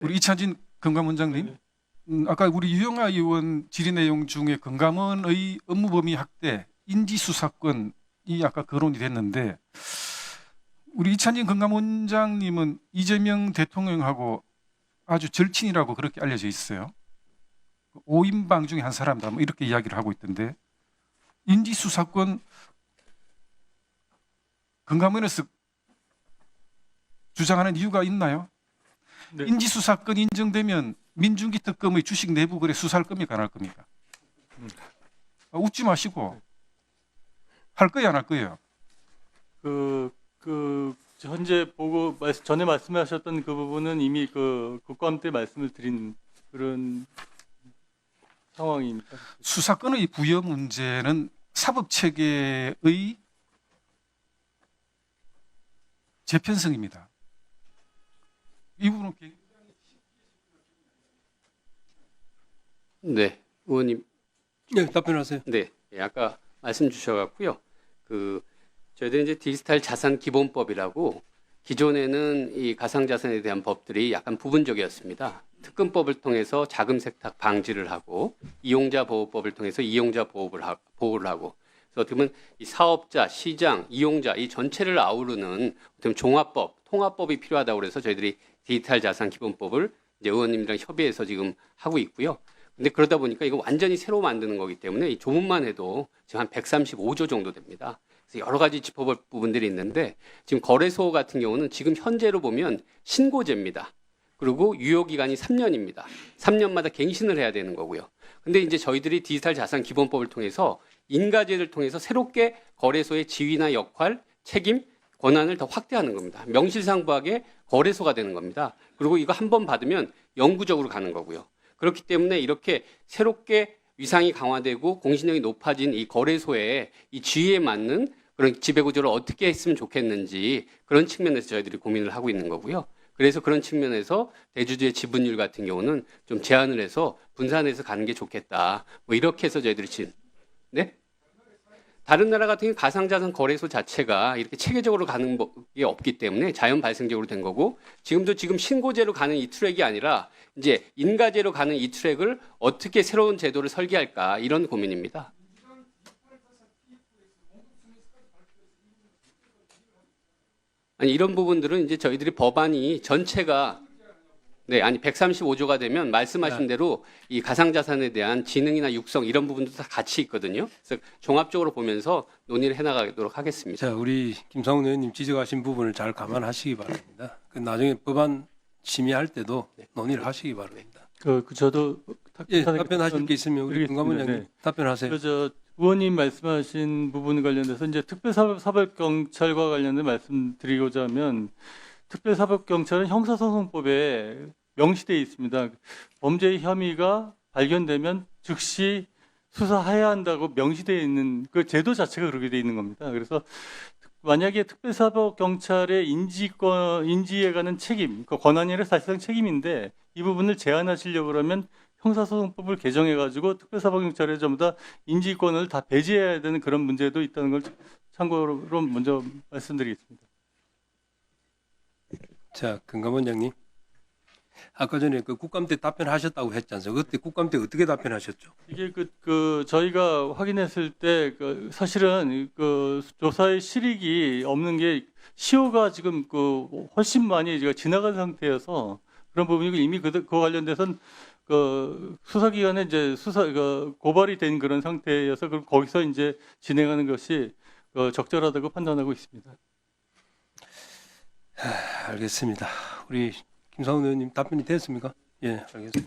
우리 이찬진 건강원장님, 음, 아까 우리 유영아 의원 질의 내용 중에 건강원의 업무 범위 확대, 인지 수사권이 아까 거론이 됐는데 우리 이찬진 건강원장님은 이재명 대통령하고 아주 절친이라고 그렇게 알려져 있어요. 오인방 중에 한 사람다 뭐 이렇게 이야기를 하고 있던데 인지 수사권 건강원에서 주장하는 이유가 있나요? 네. 인지수사권 인정되면 민중기 특검의 주식 내부 거래 수사할 겁니까 안 할 겁니까? 아, 웃지 마시고 할 거예요 안 할 거예요? 그, 그 현재 보고 말- 전에 말씀하셨던 그 부분은 이미 그 국감 때 말씀을 드린 그런 상황이니까. 수사권의 부여 문제는 사법 체계의 재편성입니다. 이 부분은 굉장히 네, 의원님. 네, 답변하세요. 네, 예, 아까 말씀 주셔갖고요. 그 저희들 이제 디지털 자산 기본법이라고 기존에는 이 가상 자산에 대한 법들이 약간 부분적이었습니다. 특검법을 통해서 자금 세탁 방지를 하고 이용자 보호법을 통해서 이용자 보호를, 하, 보호를 하고 그래서 어떻게 보면 이 사업자, 시장, 이용자 이 전체를 아우르는 어떻게 종합법, 통합법이 필요하다고 그래서 저희들이 디지털 자산 기본법을 이제 의원님이랑 협의해서 지금 하고 있고요. 근데 그러다 보니까 이거 완전히 새로 만드는 거기 때문에 이 조문만 해도 지금 한 135조 정도 됩니다. 그래서 여러 가지 짚어볼 부분들이 있는데 지금 거래소 같은 경우는 지금 현재로 보면 신고제입니다. 그리고 유효 기간이 3년입니다. 3년마다 갱신을 해야 되는 거고요. 근데 이제 저희들이 디지털 자산 기본법을 통해서 인가제를 통해서 새롭게 거래소의 지위나 역할, 책임, 권한을 더 확대하는 겁니다. 명실상부하게 거래소가 되는 겁니다. 그리고 이거 한 번 받으면 영구적으로 가는 거고요. 그렇기 때문에 이렇게 새롭게 위상이 강화되고 공신력이 높아진 이 거래소의 이 지위에 맞는 그런 지배 구조를 어떻게 했으면 좋겠는지 그런 측면에서 저희들이 고민을 하고 있는 거고요. 그래서 그런 측면에서 대주주의 지분율 같은 경우는 좀 제한을 해서 분산해서 가는 게 좋겠다. 뭐 이렇게 해서 저희들이 진 네? 다른 나라 같은 경우 가상자산 거래소 자체가 이렇게 체계적으로 가는 게 없기 때문에 자연 발생적으로 된 거고 지금도 지금 신고제로 가는 이 트랙이 아니라 이제 인가제로 가는 이 트랙을 어떻게 새로운 제도를 설계할까 이런 고민입니다. 아니 이런 부분들은 이제 저희들이 법안이 전체가 네, 아니 135조가 되면 말씀하신 대로 이 가상자산에 대한 지능이나 육성 이런 부분도 다 같이 있거든요. 그래서 종합적으로 보면서 논의를 해나가도록 하겠습니다. 자, 우리 김상훈 의원님 지적하신 부분을 잘 감안하시기 바랍니다. 그 나중에 법안 심의할 때도 논의를 하시기 바랍니다. 그, 그 저도 예, 답변하실 게 있으면 우리 드리겠습니다. 금감원장님 네. 답변하세요. 그저 의원님 말씀하신 부분 관련돼서 이제 특별사법경찰과 관련된 말씀드리고자 하면 특별사법경찰은 형사소송법에 명시되어 있습니다. 범죄 혐의가 발견되면 즉시 수사해야 한다고 명시되어 있는 그 제도 자체가 그렇게 되어 있는 겁니다. 그래서 만약에 특별사법 경찰의 인지권, 인지에 관한 책임, 그 권한이 아니라 사실상 책임인데 이 부분을 제한하시려고 그러면 형사소송법을 개정해 가지고 특별사법 경찰에 전부 다 인지권을 다 배제해야 되는 그런 문제도 있다는 걸 참고로 먼저 말씀드리겠습니다. 자, 금감원장님. 아까 전에 그 국감 때 답변하셨다고 했지 않습니까? 그때 국감 때 어떻게 답변하셨죠? 이게 그, 그 저희가 확인했을 때 그 사실은 그 조사의 실익이 없는 게 시효가 지금 그 훨씬 많이 지나간 상태여서 그런 부분이고 이미 그, 그 관련돼서는 그 수사기관에 이제 수사 그 고발이 된 그런 상태여서 그 거기서 이제 진행하는 것이 그 적절하다고 판단하고 있습니다. 알겠습니다. 우리 김상훈 의원님 답변이 됐습니까? 예, 알겠습니다.